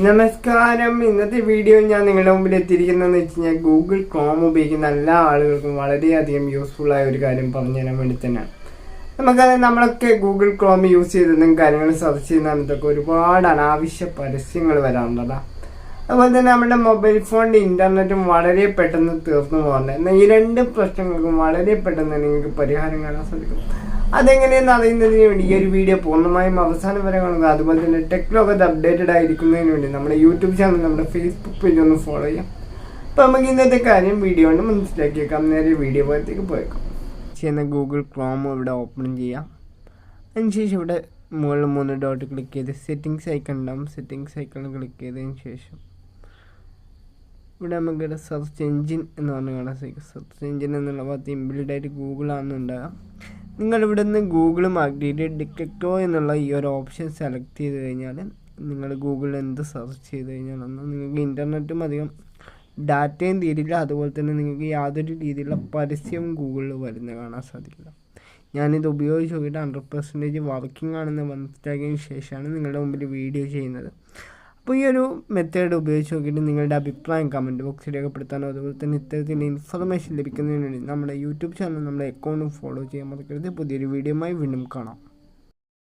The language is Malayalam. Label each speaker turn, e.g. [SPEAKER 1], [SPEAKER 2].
[SPEAKER 1] നമസ്കാരം. ഇന്നത്തെ വീഡിയോ ഞാൻ നിങ്ങളുടെ മുമ്പിൽ എത്തിയിരിക്കുന്നതെന്ന് വെച്ച് കഴിഞ്ഞാൽ ഗൂഗിൾ ക്രോം ഉപയോഗിക്കുന്ന എല്ലാ ആളുകൾക്കും വളരെയധികം യൂസ്ഫുൾ ആയ ഒരു കാര്യം പറഞ്ഞു തരാൻ വേണ്ടി തന്നെയാണ്. നമുക്കത് നമ്മളൊക്കെ ഗൂഗിൾ ക്രോം യൂസ് ചെയ്തതും കാര്യങ്ങൾ സെർച്ച് ചെയ്യുന്ന സമയത്തൊക്കെ ഒരുപാട് അനാവശ്യ പരസ്യങ്ങൾ വരാറുണ്ടല്ലോ അതുപോലെ തന്നെ നമ്മുടെ മൊബൈൽ ഫോണിന്റെ ഇന്റർനെറ്റും വളരെ പെട്ടെന്ന് തീർന്നു പോകുന്നുണ്ട്. എന്നാൽ ഈ രണ്ട് പ്രശ്നങ്ങൾക്കും വളരെ പെട്ടെന്ന് നിങ്ങൾക്ക് പരിഹാരം കാണാൻ സാധിക്കും. അതെങ്ങനെയെന്ന് അറിയുന്നതിന് വേണ്ടി ഈ ഒരു വീഡിയോ പൂർണമായും അവസാനം വരെ കാണുക. അതുപോലെ തന്നെ ടെക് ലോകത്ത് അപ്ഡേറ്റഡ് ആയിരിക്കുന്നതിന് വേണ്ടി നമ്മുടെ യൂട്യൂബ് ചാനൽ നമ്മുടെ ഫേസ്ബുക്ക് പേജ് ഒന്ന് ഫോളോ ചെയ്യാം. അപ്പോൾ നമുക്ക് ഇന്നത്തെ കാര്യം വീഡിയോ കൊണ്ട് മനസ്സിലാക്കിയേക്കാം നേരെ വീഡിയോ പോയത്തേക്ക് പോയേക്കാം. ചെയ്യുന്ന ഗൂഗിൾ ക്രോം ഇവിടെ ഓപ്പൺ ചെയ്യാം. അതിനുശേഷം ഇവിടെ മുകളിൽ മൂന്ന് ഡോട്ട് ക്ലിക്ക് ചെയ്ത് സെറ്റിങ്സ് ഐക്കൺ ഉണ്ടാവും. സെറ്റിങ്സ് ഐക്കൺ ക്ലിക്ക് ചെയ്തതിന് ശേഷം ഇവിടെ നമുക്കിവിടെ സെർച്ച് എഞ്ചിൻ എന്ന് പറഞ്ഞ കാണാൻ സെർച്ച് എഞ്ചിൻ എന്നുള്ള ഭാഗത്ത് ഇമ്പിൾഡ് ആയിട്ട് ആണെന്നുണ്ടാകാം. നിങ്ങൾ ഇവിടെ നിന്ന് ഗൂഗിൾ മാറ്റിയിട്ട് ഡിറ്റക്റ്റോ എന്നുള്ള ഈ ഒരു ഓപ്ഷൻ സെലക്ട് ചെയ്ത് കഴിഞ്ഞാൽ നിങ്ങൾ ഗൂഗിളിൽ എന്ത് സെർച്ച് ചെയ്ത് കഴിഞ്ഞാലൊന്നും നിങ്ങൾക്ക് ഇന്റർനെറ്റും അധികം ഡാറ്റയും തീരില്ല. അതുപോലെ തന്നെ നിങ്ങൾക്ക് യാതൊരു രീതിയിലുള്ള പരസ്യവും ഗൂഗിളിൽ വരുന്ന കാണാൻ സാധിക്കില്ല. ഞാനിത് ഉപയോഗിച്ച് നോക്കിയിട്ട് ഹൺഡ്രഡ് പെർസെന്റേജ് വർക്കിംഗ് ആണെന്ന് മനസ്സിലാക്കിയതിന് ശേഷമാണ് നിങ്ങളുടെ മുമ്പിൽ വീഡിയോ ചെയ്യുന്നത്. അപ്പോൾ ഈ ഒരു മെത്തേഡ് ഉപയോഗിച്ച് നോക്കിയിട്ട് നിങ്ങളുടെ അഭിപ്രായം കമന്റ് ബോക്സിൽ രേഖപ്പെടുത്താനോ അതുപോലെ തന്നെ ഇത്തരത്തിലുള്ള ഇൻഫർമേഷൻ ലഭിക്കുന്നതിന് വേണ്ടി നമ്മുടെ യൂട്യൂബ് ചാനൽ നമ്മുടെ അക്കൗണ്ടും ഫോളോ ചെയ്യാൻ മറക്കരുത്. പുതിയൊരു വീഡിയോയുമായി വീണ്ടും കാണാം.